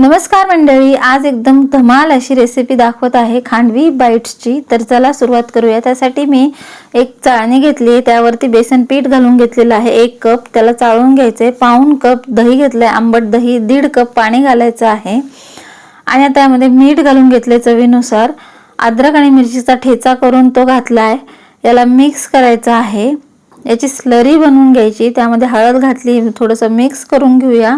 नमस्कार मंडळी आज एकदम धमाल अशी रेसिपी दाखवत आहे खांडवी बाईट्सची तर चला सुरुवात करूया. त्यासाठी मी एक चाळणी घेतली आहे. त्यावरती बेसन पीठ घालून घेतलेलं आहे. एक कप त्याला चाळून घ्यायचं. आहे पाऊन कप दही घेतलं आहे आंबट दही दीड कप पाणी घालायचं आहे. आणि आता यामध्ये मीठ घालून घेतले चवीनुसार. अद्रक आणि मिरचीचा ठेचा करून तो घातला आहे याला मिक्स करायचा आहे. याची स्लरी बनवून घ्यायची. त्यामध्ये हळद घातली. थोडंसं मिक्स करून घेऊया.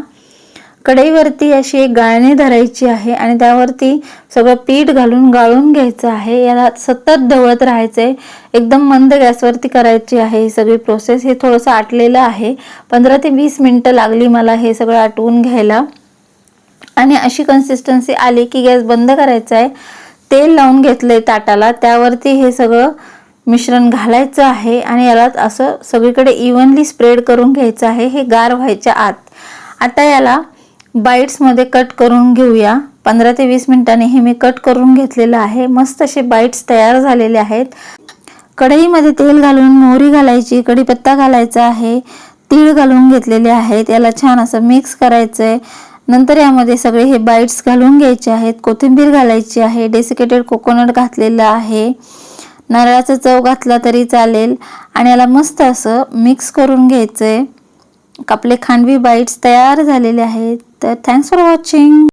कढईवरती अशी एक गाळणी धरायची आहे आणि त्यावरती सगळं पीठ घालून गाळून घ्यायचं आहे. याला सतत ढवळत राहायचंय. एकदम मंद गॅसवरती करायची आहे ही सगळी प्रोसेस हे थोडंसं आटलेलं आहे. पंधरा ते वीस मिनटं लागली मला हे सगळं आटवून घ्यायला. आणि अशी कन्सिस्टन्सी आली की गॅस बंद करायचा आहे तेल लावून घेतलंय ताटाला. त्यावरती हे सगळं मिश्रण घालायचं आहे आणि याला असं सगळीकडे इव्हनली स्प्रेड करून घ्यायचं आहे. हे गार व्हायच्या आत. आता याला बाईट्समध्ये कट करून घेऊया. पंधरा ते वीस मिनिटांनी हे मी कट करून घेतलेलं आहे. मस्त असे बाईट्स तयार झालेले आहेत. कढईमध्ये तेल घालून मोहरी घालायची कढीपत्ता घालायचा आहे. तीळ घालून घेतलेले आहेत. याला छान असं मिक्स करायचं आहे नंतर यामध्ये सगळे हे बाईट्स घालून घ्यायचे आहेत. कोथिंबीर घालायची आहे. डेसिकेटेड कोकोनट घातलेलं आहे. नारळाचा चव घातला तरी चालेल. आणि याला मस्त असं मिक्स करून घ्यायचं आहे आपले खांडवी बाईट्स तयार झालेले आहेत. तर थँक्स फॉर वॉचिंग